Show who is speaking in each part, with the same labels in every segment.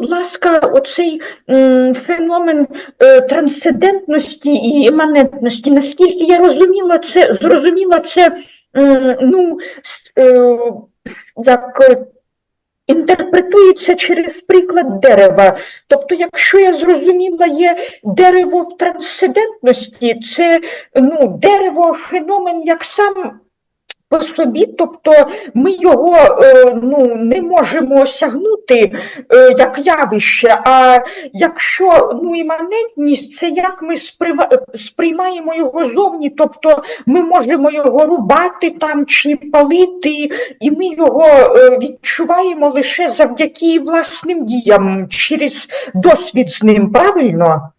Speaker 1: будь ласка, оцей м, феномен е, трансцендентності і іманентності. Наскільки я розуміла, це зрозуміла це м, ну, е, як е, інтерпретується через приклад дерева. Тобто, якщо я зрозуміла, є дерево в трансцендентності, це ну, дерево феномен як сам по собі, тобто ми його е, ну, не можемо осягнути е, як явище, а якщо ну, іманентність, це як ми сприймаємо його зовні, тобто ми можемо його рубати там чи палити, і ми його е, відчуваємо лише завдяки власним діям, через досвід з ним, правильно?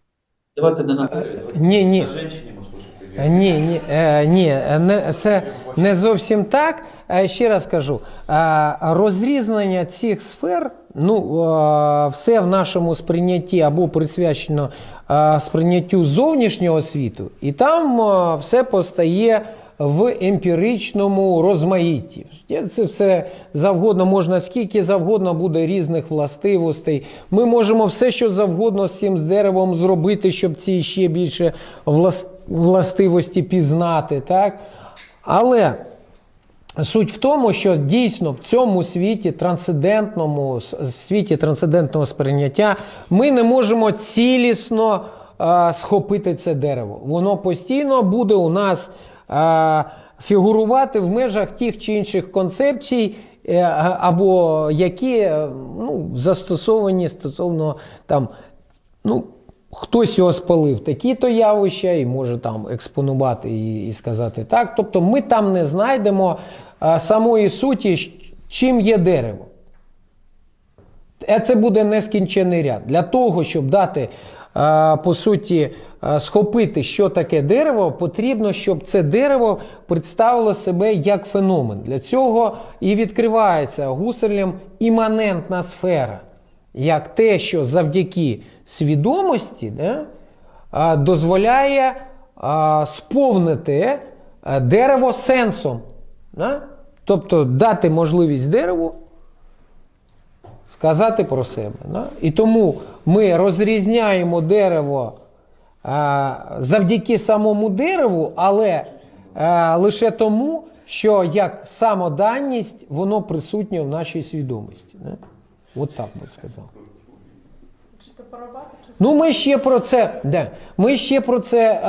Speaker 2: Давайте не наперед.
Speaker 3: Ні, ні.
Speaker 2: Женщині послухати.
Speaker 3: Ні, ні, ні, не, це не зовсім так. Ще раз кажу, розрізнення цих сфер, ну, все в нашому сприйнятті або присвячено сприйняттю зовнішнього світу, і там все постає в емпіричному розмаїтті. Це все завгодно можна, скільки завгодно буде різних властивостей. Ми можемо все, що завгодно з цим деревом зробити, щоб ці ще більше влас- властивості пізнати. Так? Але Суть в тому, що дійсно в цьому світі трансцендентному світі трансцендентного сприйняття ми не можемо цілісно е, схопити це дерево. Воно постійно буде у нас е, фігурувати в межах тих чи інших концепцій, е, або які ну, застосовані стосовно там, ну, хтось його спалив такі-то явища і може там експонувати і, і сказати так. Тобто ми там не знайдемо а, самої суті, чим є дерево. Е, Це буде нескінчений ряд. Для того, щоб дати, е, по суті, е, схопити, що таке дерево, потрібно, щоб це дерево представило себе як феномен. Для цього і відкривається гусарлем іманентна сфера, як те, що завдяки свідомості да, е, дозволяє е, сповнити е, дерево сенсом. Да? Тобто дати можливість дереву сказати про себе. Да? І тому ми розрізняємо дерево а, завдяки самому дереву, але а, лише тому, що як самоданність воно присутнє в нашій свідомості. Да? От так би сказав. Ну, ми ще про це, де, ми ще про це е,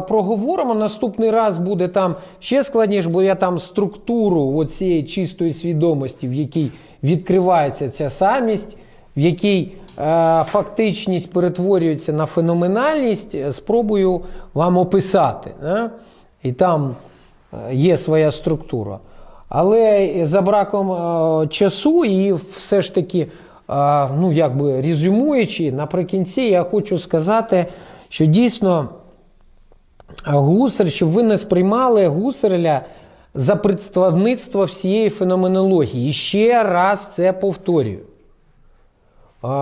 Speaker 3: проговоримо. Наступний раз буде там ще складніше, бо я там структуру цієї чистої свідомості, в якій відкривається ця самість, в якій е, фактичність перетворюється на феноменальність, е, спробую вам описати. Е? І там е, є своя структура. Але за браком е, часу і все ж таки, е, ну якби резюмуючи, наприкінці я хочу сказати, що дійсно Гусар, щоб ви не сприймали Гусарля за представництво всієї феноменології. І ще раз це повторюю. Е,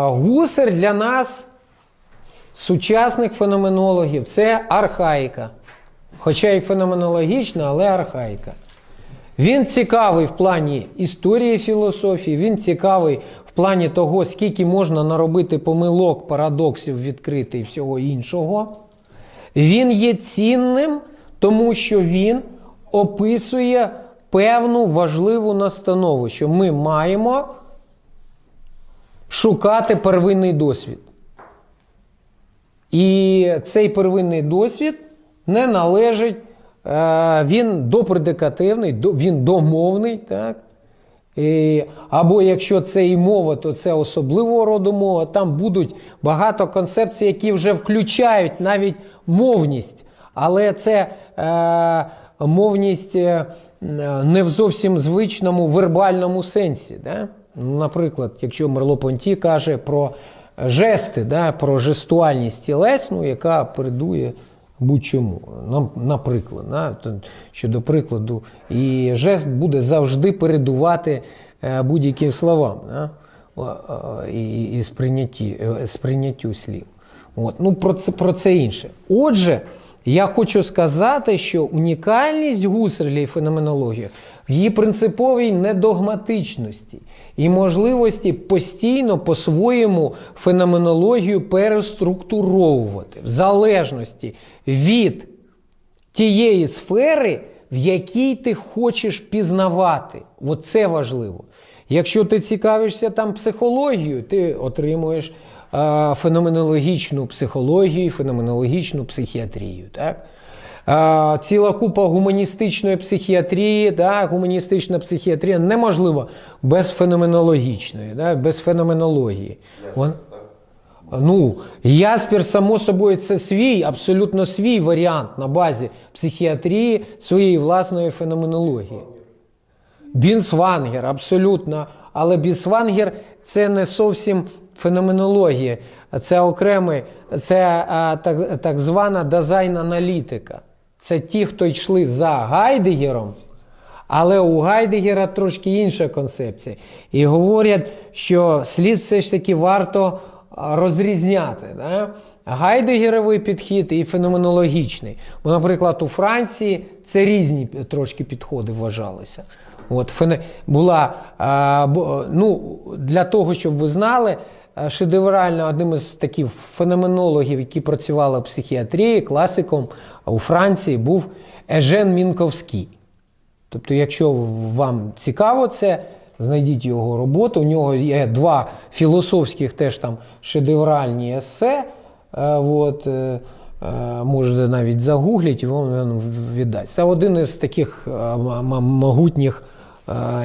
Speaker 3: Гусар для нас, сучасних феноменологів, це архаїка. Хоча і феноменологічна, але архаїка. Він цікавий в плані історії філософії, він цікавий в плані того, скільки можна наробити помилок, парадоксів відкрити і всього іншого. Він є цінним, тому що він описує певну важливу настанову, що ми маємо шукати первинний досвід. І цей первинний досвід не належить, він допредикативний, він домовний. Так? І, або якщо це і мова, то це особливого роду мова. Там будуть багато концепцій, які вже включають навіть мовність. Але це е, мовність е, не в зовсім звичному вербальному сенсі. Да? Наприклад, якщо Мерло-Понті каже про жести, да, про жестуальність тілець, ну, яка передує будь-чому. Наприклад, да, то, щодо прикладу, і жест буде завжди передувати е, будь-яким словам о, і, і сприйнятті, е, сприйняттю слів. От. Ну, про, це, про це інше. Отже, Я хочу сказати, що унікальність Гусерля і феноменології в її принциповій недогматичності і можливості постійно по-своєму феноменологію переструктуровувати в залежності від тієї сфери, в якій ти хочеш пізнавати. Оце важливо. Якщо ти цікавишся там психологією, ти отримуєш феноменологічну психологію, феноменологічну психіатрію. Так? Е, ціла купа гуманістичної психіатрії, да, гуманістична психіатрія неможлива без феноменологічної, да, без феноменології. Вон- Ну, Яспер, само собою, це свій, абсолютно свій варіант на базі психіатрії своєї власної феноменології. Бінсвангер, абсолютно. Але Бінсвангер це не зовсім феноменологія, це окремий, це так, так звана дизайн-аналітика. Це ті, хто йшли за Гайдегером, але у Гайдегера трошки інша концепція. І говорять, що слід все ж таки варто розрізняти. Да? Гайдегеровий підхід і феноменологічний. Бо, наприклад, у Франції це різні трошки підходи вважалися. От, була, бо, ну, для того, щоб ви знали, шедеврально одним із таких феноменологів, які працювали в психіатрії, класиком у Франції був Ежен Мінковський. Тобто, якщо вам цікаво це, знайдіть його роботу. У нього є два філософських теж там шедевральні есе. Е, От, е, е, можете навіть загугліть, і вам віддасть. Це один із таких е, могутніх е,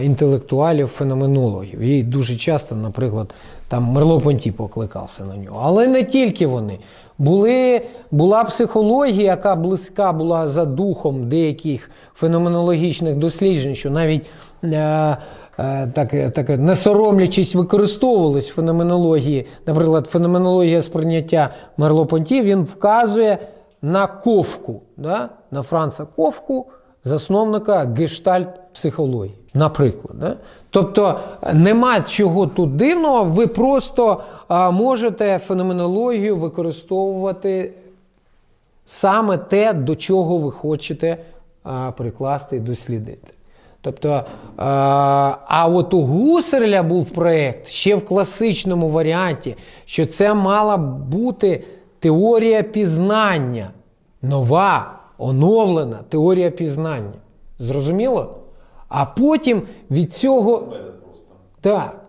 Speaker 3: інтелектуалів, феноменологів. І дуже часто, наприклад, там Мерло Понті покликався на нього. Але не тільки вони. Були, була психологія, яка близька була за духом деяких феноменологічних досліджень, що навіть е, е, так, так не соромлячись використовувались в феноменології, наприклад, феноменологія сприйняття Мерло-Понті, він вказує на Ковку, да? на Франца Ковку, засновника гештальт-психології, наприклад. Да? Тобто нема чого тут дивного, ви просто а, можете феноменологію використовувати саме те, до чого ви хочете а, прикласти і дослідити. Тобто, а, а от у Гусерля був проєкт ще в класичному варіанті, що це мала бути теорія пізнання, нова, оновлена теорія пізнання. Зрозуміло? А потім від цього. Так.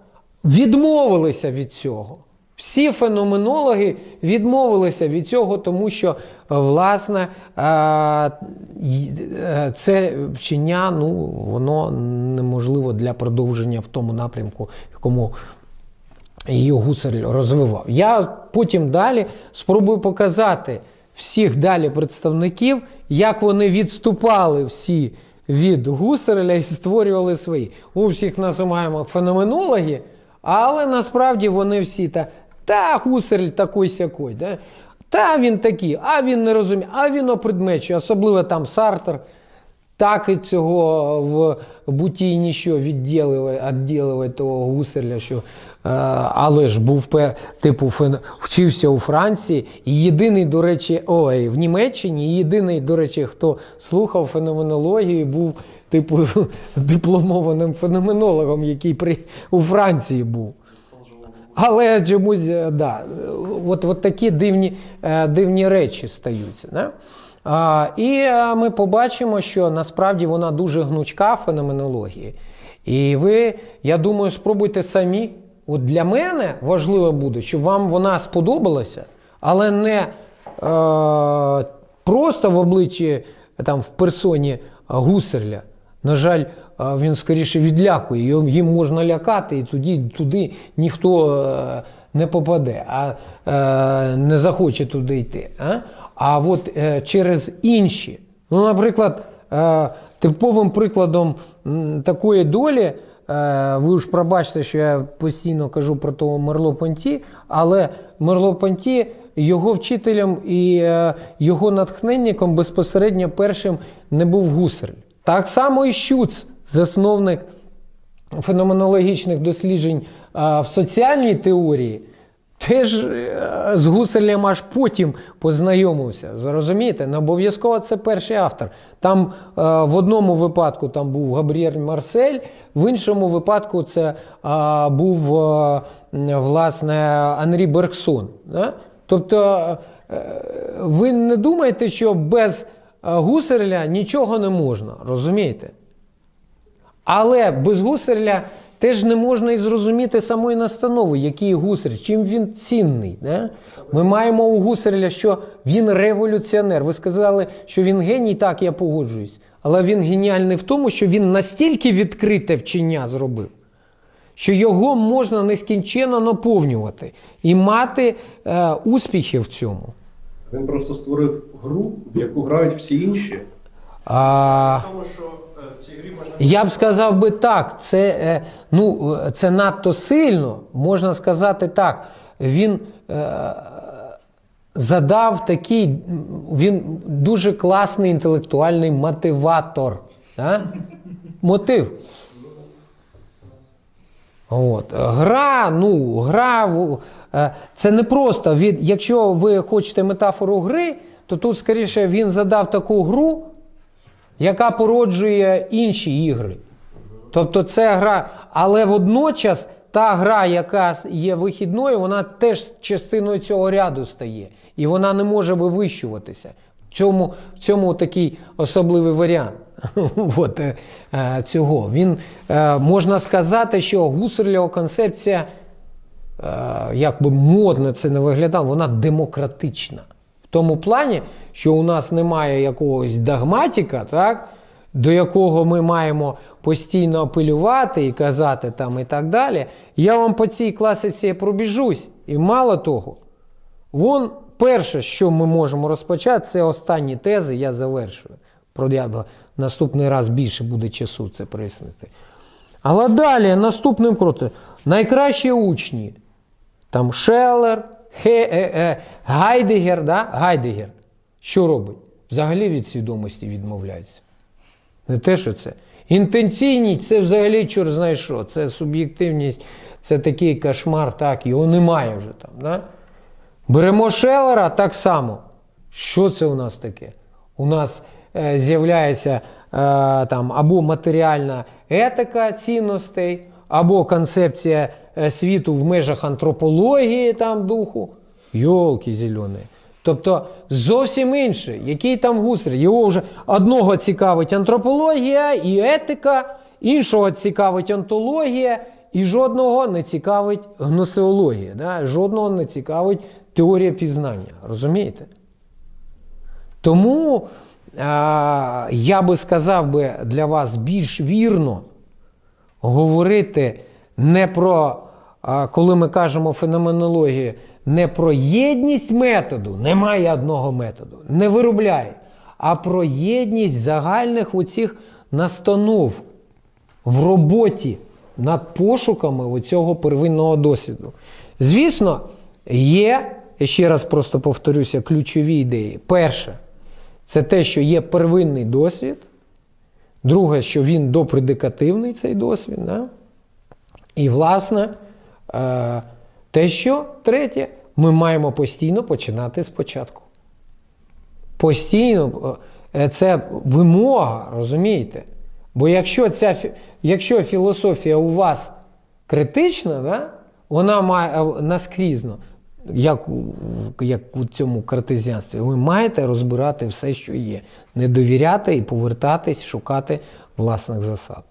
Speaker 3: Відмовилися від цього. Всі феноменологи відмовилися від цього, тому що, власне, е, е, це вчення ну, воно неможливо для продовження в тому напрямку, в якому її Гусар розвивав. Я потім далі спробую показати всіх далі представників, як вони відступали всі від Гусереля і створювали свої. У всіх називаємо феноменологи, але насправді вони всі та, та Гусерль такий сякой, да? та він такий, а він не розуміє, а він опредмечує, особливо там Сартер. Так і цього в буті ніщо відділювати, відділювати того гусарля, що, е, але ж був типу вчився у Франції. І єдиний, до речі, ой, в Німеччині, єдиний, до речі, хто слухав феноменологію, був типу дипломованим феноменологом, який при, у Франції був. Але чомусь, е, да, е, от, от такі дивні, е, дивні речі стаються. Да? І е, ми побачимо, що насправді вона дуже гнучка феноменологія. І ви, я думаю, спробуйте самі. От для мене важливо буде, щоб вам вона сподобалася, але не е, просто в обличчі там, в персоні Гусерля. На жаль, він скоріше відлякує, їм можна лякати, і туди, туди ніхто е, не попаде, а е, не захоче туди йти. А, а от е, через інші. Ну, наприклад, е, типовим прикладом такої долі, е, ви ж пробачте, що я постійно кажу про того Мерло Понті, але Мерло Понті його вчителем і е, його натхненником безпосередньо першим не був Гусарль. Так само і Щуц, засновник феноменологічних досліджень в соціальній теорії, теж е, з Гусарлем аж потім познайомився. Зрозумієте? Не обов'язково це перший автор. Там е, в одному випадку там був Габріель Марсель, в іншому випадку це е, був власне Анрі Бергсон. Тобто ви не думаєте, що без Гусарля нічого не можна, розумієте? Але без гусарля теж не можна і зрозуміти самої настанови, який гусар, чим він цінний. Да? Ми маємо у гусарля, що він революціонер. Ви сказали, що він геній, так, я погоджуюсь. Але він геніальний в тому, що він настільки відкрите вчення зробив, що його можна нескінченно наповнювати і мати е, успіхи в цьому.
Speaker 4: Він просто створив гру, в яку грають всі інші.
Speaker 3: А,
Speaker 5: Тому що
Speaker 3: Я б сказав би так, це, е, ну, це надто сильно, можна сказати так. Він е, задав такий, він дуже класний інтелектуальний мотиватор. Да? Мотив. От. Гра, ну, гра, е, це не просто від, якщо ви хочете метафору гри, то тут скоріше він задав таку гру, яка породжує інші ігри. Тобто це гра, але водночас та гра, яка є вихідною, вона теж частиною цього ряду стає. І вона не може вивищуватися. В цьому, в цьому такий особливий варіант От, е, е, цього. Він, е, можна сказати, що гусарлєва концепція, е, як би модно це не виглядало, вона демократична. Тому плані, що у нас немає якогось догматика, так, до якого ми маємо постійно апелювати і казати там і так далі. Я вам по цій класиці пробіжусь. І мало того, вон перше, що ми можемо розпочати, це останні тези, я завершую. Про я наступний раз більше буде часу це пояснити. Але далі наступним кроком найкращі учні. Там Шеллер, Хе, е, е, Гайдегер, да? Гайдегер. Що робить? Взагалі від свідомості відмовляється. Не те, що це. Інтенційність це взагалі чор знає що. Це суб'єктивність, це такий кошмар, так, його немає вже там. Да? Беремо Шеллера так само. Що це у нас таке? У нас е, з'являється е, там або матеріальна етика цінностей, або концепція світу в межах антропології там духу. Йолки зелені. Тобто зовсім інше. Який там гусар? Його вже одного цікавить антропологія і етика, іншого цікавить онтологія, і жодного не цікавить гносеологія. Да? Жодного не цікавить теорія пізнання. Розумієте? Тому а, я би сказав би для вас більш вірно говорити не про, коли ми кажемо феноменологію, не про єдність методу, немає одного методу, не виробляє, а про єдність загальних оцих настанов в роботі над пошуками оцього первинного досвіду. Звісно, є, ще раз просто повторюся, ключові ідеї. Перше, це те, що є первинний досвід. Друге, що він допредикативний цей досвід. Да? І, власне, те, що третє, ми маємо постійно починати спочатку. Постійно е, це вимога, розумієте? Бо якщо ця якщо філософія у вас критична, да, вона має е, наскрізно, як, у- як у цьому картезіанстві, ви маєте розбирати все, що є, не довіряти і повертатись, шукати власних засад.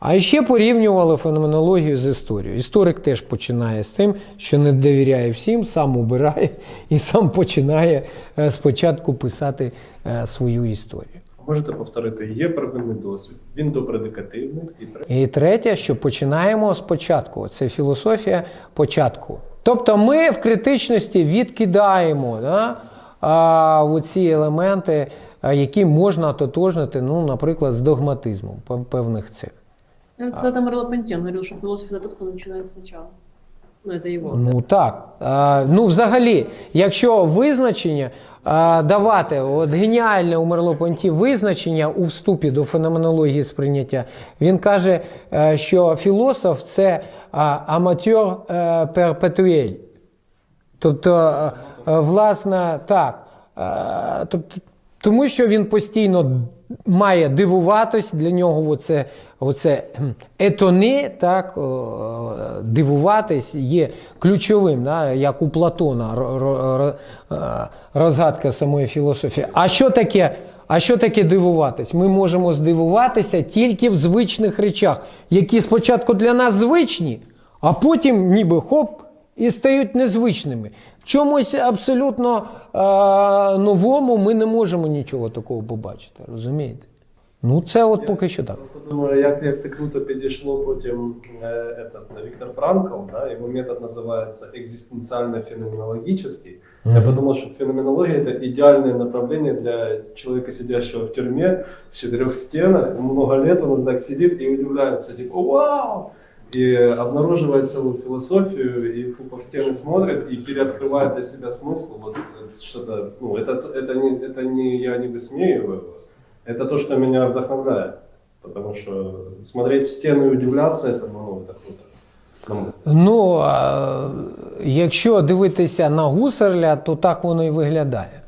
Speaker 3: А ще порівнювали феноменологію з історією. Історик теж починає з тим, що не довіряє всім, сам обирає і сам починає е, спочатку писати е, свою історію.
Speaker 4: Можете повторити, є первинний досвід, він допредикативний і третє.
Speaker 3: І третє, що починаємо спочатку. Це філософія початку. Тобто ми в критичності відкидаємо да, а, ці елементи, які можна тотожнити, ну, наприклад, з догматизмом пев- певних цих.
Speaker 6: Ну, Это там Мерло-Понтьен говорил, что философ это тот, кто начинает сначала. Ну, это его.
Speaker 3: Ну так. А, ну, взагалі, якщо визначення а, давати, от геніальне у Мерло-Понті визначення у вступі до феноменології сприйняття, він каже, е, що філософ це а, аматер е, перпетуель. Тобто, е, е, власне, так. Е, Тобто, тому що він постійно має дивуватись, для нього оце, оце етони, так, дивуватись є ключовим, да, як у Платона е, розгадка самої філософії. А що таке? А що таке дивуватись? Ми можемо здивуватися тільки в звичних речах, які спочатку для нас звичні, а потім ніби хоп і стають незвичними. В чомусь абсолютно е, новому ми не можемо нічого такого побачити, розумієте? Ну, це от поки що так.
Speaker 4: Просто думаю, як, як це круто підійшло потім е, этот, Віктор Франкл, да, його метод називається экзистенциально-феноменологический. Я подумал, что феноменология – это идеальное направление для человека, сидящего в тюрьме, в четырех стенах. Ему Много лет он так сидит и удивляется, типа, вау! И обнаруживает целую философию, и тупо в стены смотрит, и переоткрывает для себя смысл. Вот это что-то, ну, это, это, не, это не, я не высмеиваю вас, это то, что меня вдохновляет. Потому что смотреть в стену и удивляться этому, ну, это круто. на мой взгляд.
Speaker 3: Ну, а, якщо дивитися на гусарля, то так воно і виглядає.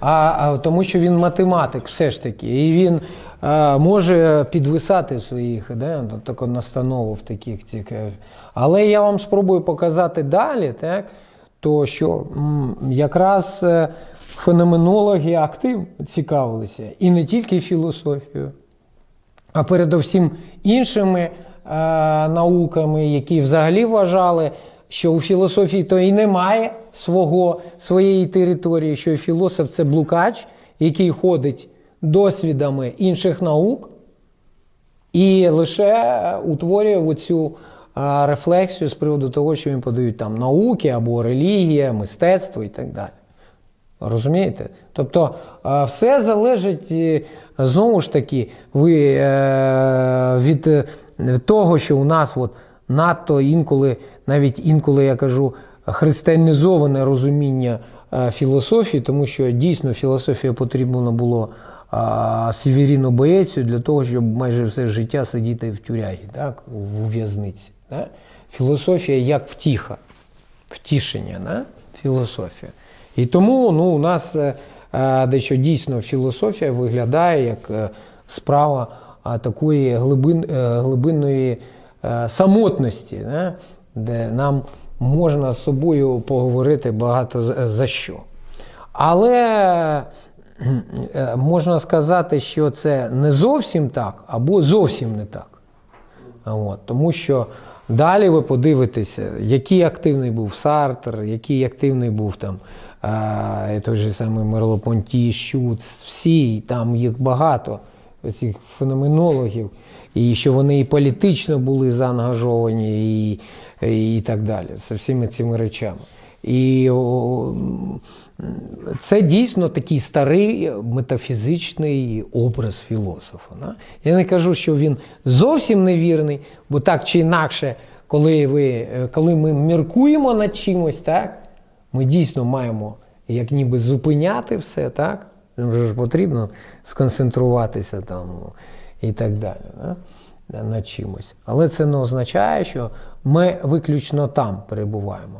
Speaker 3: А, а тому що він математик все ж таки, і він а, може підвисати своїх да, ну, таку настанову в таких цих. е. Але я вам спробую показати далі, так, то що якраз е, феноменологи активно цікавилися і не тільки філософією, а передовсім іншими е, науками, які взагалі вважали, що у філософії то і немає свого, своєї території, що філософ це блукач, який ходить досвідами інших наук і лише утворює оцю е, рефлексію з приводу того, що їм подають там науки або релігія, мистецтво і так далі. Розумієте? Тобто е, все залежить е, знову ж таки ви, е, від, е, від того, що у нас от надто інколи, навіть інколи я кажу, християнізоване розуміння е, філософії, тому що дійсно філософія потрібно було а, Северіну Боєцю для того, щоб майже все життя сидіти в тюрягі, так, у в'язниці. Да? Філософія як втіха, втішення, да? філософія. І тому ну, у нас е, е, дещо дійсно філософія виглядає як е, справа такої глибин, глибинної самотності, да? де нам можна з собою поговорити багато за- що. Але можна сказати, що це не зовсім так, або зовсім не так. От, тому що далі ви подивитеся, який активний був Сартер, який активний був там е, той же самий Мерло-Понті, Щуц, всі, там їх багато, цих феноменологів, і що вони і політично були заангажовані, і, і так далі, з всіми цими речами. І це дійсно такий старий метафізичний образ філософа. Я не кажу, що він зовсім невірний, бо так чи інакше, коли, ви, е, коли ми міркуємо над чимось, так, ми дійсно маємо як ніби зупиняти все, так? Нам же ж потрібно сконцентруватися там і так далі. Да? Над чимось. Але це не означає, що ми виключно там перебуваємо.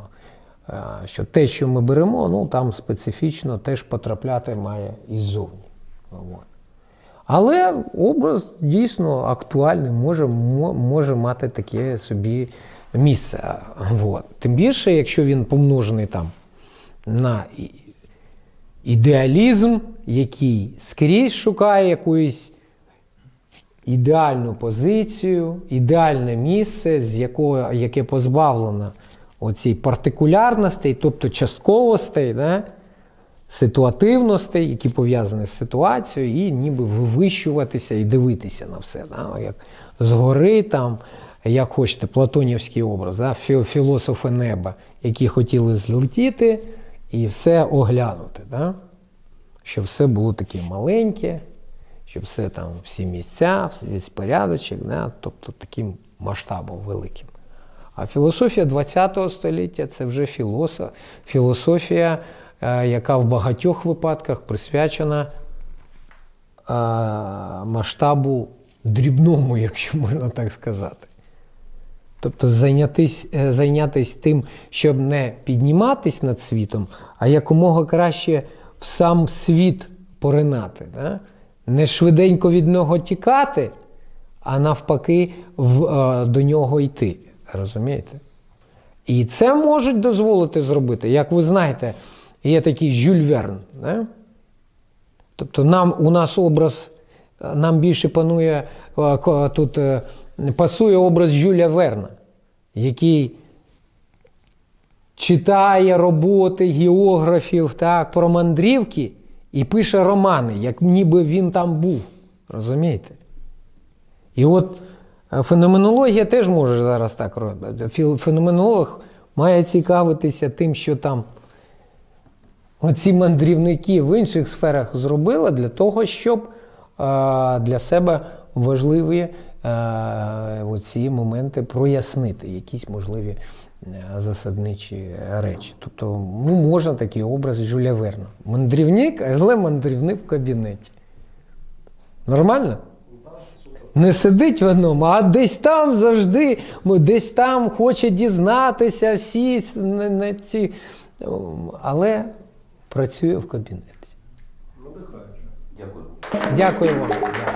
Speaker 3: Е, Що те, що ми беремо, ну там специфічно теж потрапляти має іззовні. Але образ дійсно актуальний, може, може мати таке собі місце. От. Тим більше, якщо він помножений там на ідеалізм, який скрізь шукає якоїсь ідеальну позицію, ідеальне місце, з якого, яке позбавлено оцій партикулярностей, тобто частковостей, да? ситуативностей, які пов'язані з ситуацією, і ніби вивищуватися і дивитися на все. Да? Як згори там, як хочете, платонівський образ, да? філософи неба, які хотіли злетіти і все оглянути. Да? Щоб все було таке маленьке, щоб все там, всі місця, весь порядочок, да? тобто таким масштабом великим. А філософія ХХ століття це вже філософ, філософія, е, яка в багатьох випадках присвячена е, масштабу дрібному, якщо можна так сказати. Тобто зайнятись, е, зайнятись тим, щоб не підніматись над світом, а якомога краще в сам світ поринати. Да? Не швиденько від нього тікати, а навпаки в, до нього йти. Розумієте? І це можуть дозволити зробити. Як ви знаєте, є такий Жюль Верн. Да? Тобто нам, у нас образ, нам більше панує е, тут е, пасує образ Жюля Верна, який читає роботи географів так, про мандрівки і пише романи, як ніби він там був. Розумієте? І от феноменологія теж може зараз так робити. Феноменолог має цікавитися тим, що там оці мандрівники в інших сферах зробили для того, щоб для себе важливі оці моменти прояснити, якісь можливі е, засадничі речі. Тобто ну, можна такий образ Жюля Верна. Мандрівник, але мандрівник в кабінеті. Нормально? Не сидить в одному, а десь там завжди, десь там хоче дізнатися всі на, на ці. Але працює в кабінеті.
Speaker 2: Дякую.
Speaker 3: Дякую вам.